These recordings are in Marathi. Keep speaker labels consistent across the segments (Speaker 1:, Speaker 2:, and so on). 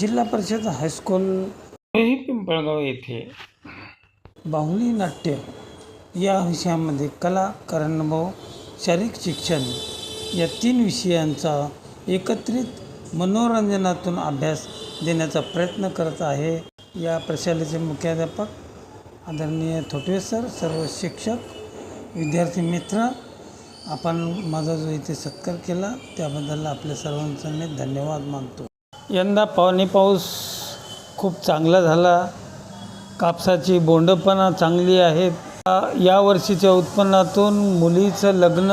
Speaker 1: जिल्हा परिषद हायस्कूल
Speaker 2: पिंपळगाव येथे
Speaker 1: बाहुली नाट्य या विषयामध्ये कला कार्यानुभव शारीरिक शिक्षण या तीन विषयांचा एकत्रित मनोरंजनातून अभ्यास देण्याचा प्रयत्न करत आहे. या प्रशालेचे मुख्याध्यापक आदरणीय थोटवे सर सर्व शिक्षक विद्यार्थी मित्र आपण माझा जो इथे सत्कार केला त्याबद्दल आपल्या सर्वांचा मी धन्यवाद मानतो. यंदा पावणे पाऊस खूप चांगला झाला. कापसाची बोंडपणा चांगली आहेत. या वर्षीच्या उत्पन्नातून मुलीचं लग्न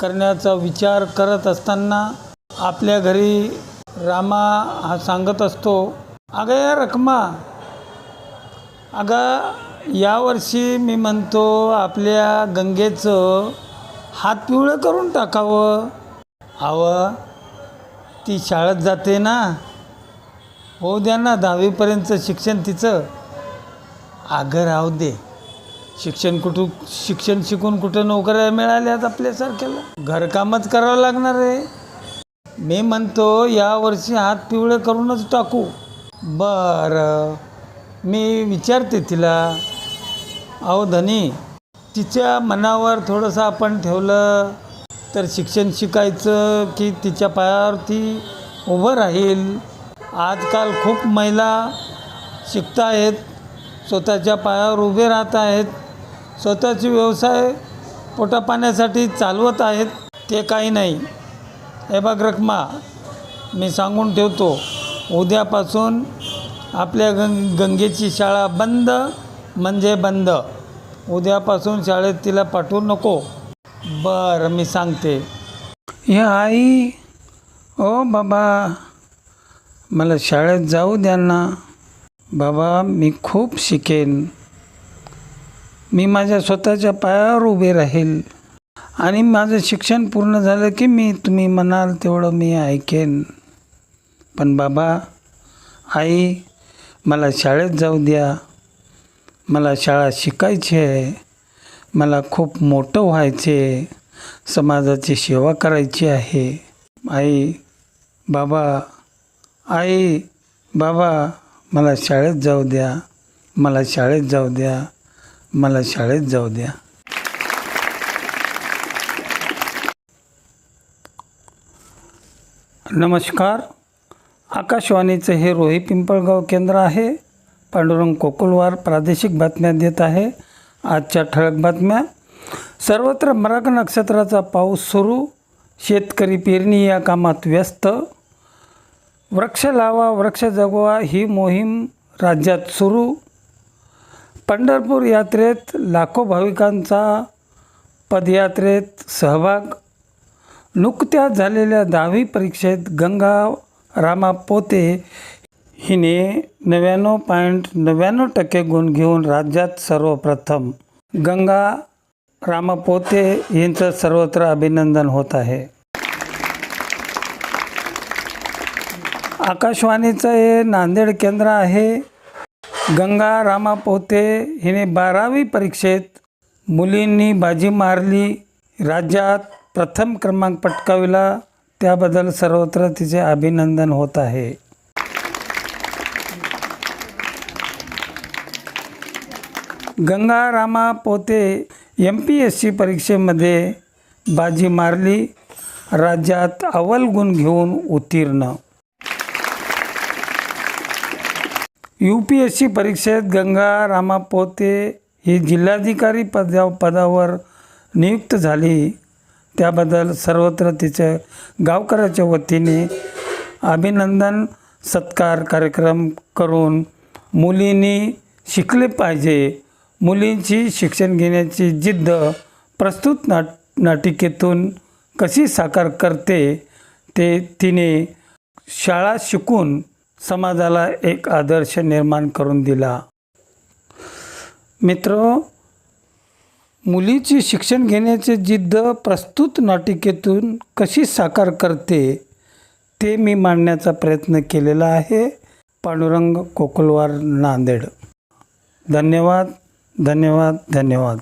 Speaker 1: करण्याचा विचार करत असताना आपल्या घरी रामा हा सांगत असतो अगं या रकमा अगं यावर्षी मी म्हणतो आपल्या गंगेचं हात पिवळं करून टाकावं. हवं ती शाळेत जाते ना होऊ द्या ना दहावीपर्यंतचं शिक्षण तिचं. आगं राहू दे. शिक्षण कुठून शिक्षण शिकून कुठं नोकऱ्या मिळाल्यात आपल्यासारख्याला? घरकामच करावं लागणार आहे. मी म्हणतो यावर्षी हात पिवळे करूनच टाकू. बरं मी विचारते तिला. अहो धनी तिच्या मनावर थोडंसं आपण ठेवलं. तर शिक्षण शिकायचं की तिच्या पायावर ती उभं राहील. आजकाल खूप महिला शिकत आहेत स्वतःच्या पायावर उभे राहत आहेत स्वतःचे व्यवसाय पोटापाण्यासाठी चालवत आहेत. ते काही नाही. हे बघ रखमा मी सांगून ठेवतो उद्यापासून आपल्या गंग गंगेची शाळा बंद म्हणजे बंद. उद्यापासून शाळेत तिला पाठवू नको. बरं मी सांगते. हे आई ओ बाबा मला शाळेत जाऊ द्या ना. बाबा मी खूप शिकेन. मी माझ्या स्वतःच्या पायावर उभे राहील. आणि माझं शिक्षण पूर्ण झालं की मी तुम्ही म्हणाल तेवढं मी ऐकेन. पण बाबा आई मला शाळेत जाऊ द्या. मला शाळा शिकायची आहे. मला खूप मोठं व्हायचे समाजाची सेवा करायची आहे. आई बाबा आई बाबा मला शाळेत जाऊ द्या मला शाळेत जाऊ द्या मला शाळेत जाऊ द्या. नमस्कार. आकाशवाणीचं हे रोही पिंपळगाव केंद्र आहे. पांडुरंग कोकुलवार प्रादेशिक बातम्या देत आहे. आजच्या ठळक बातम्या. सर्वत्र मराग नक्षत्राचा पाऊस सुरू. शेतकरी पेरणी या कामात व्यस्त. वृक्ष लावा वृक्ष जगवा ही मोहीम राज्यात सुरू. पंढरपूर यात्रेत लाखो भाविकांचा पदयात्रेत सहभाग. नुकत्याच झालेल्या दहावी परीक्षेत गंगा रामा पोते हिने नव्याण्णव पॉईंट नव्याण्णव टक्के गुण घेऊन राज्यात सर्वप्रथम गंगा रामपोते यांचं सर्वत्र अभिनंदन होत आहे. आकाशवाणीचं हे नांदेड केंद्र आहे. गंगा रामापोते हिने बारावी परीक्षेत मुलींनी बाजी मारली. राज्यात प्रथम क्रमांक पटकाविला. त्याबद्दल सर्वत्र तिचे अभिनंदन होत आहे. गंगा रामा पोते एम पी एस सी परीक्षेमध्ये बाजी मारली. राज्यात अव्वल गुण घेऊन उत्तीर्ण. यू पी एस सी परीक्षेत गंगा रामा पोते ही जिल्हाधिकारी पदा पदावर नियुक्त झाली. त्याबद्दल सर्वत्र तिचं गावकऱ्याच्या वतीने अभिनंदन सत्कार कार्यक्रम करून मुलींनी शिकले पाहिजे. मुलींची शिक्षण घेण्याची जिद्द प्रस्तुत नाट नाटिकेतून कशी साकार करते ते तिने शाळा शिकून समाजाला एक आदर्श निर्माण करून दिला. मित्र मुलीची शिक्षण घेण्याची जिद्द प्रस्तुत नाटिकेतून कशी साकार करते ते मी मांडण्याचा प्रयत्न केलेला आहे. पांडुरंग कोकुलवार नांदेड. धन्यवाद. धन्यवाद धन्यवाद.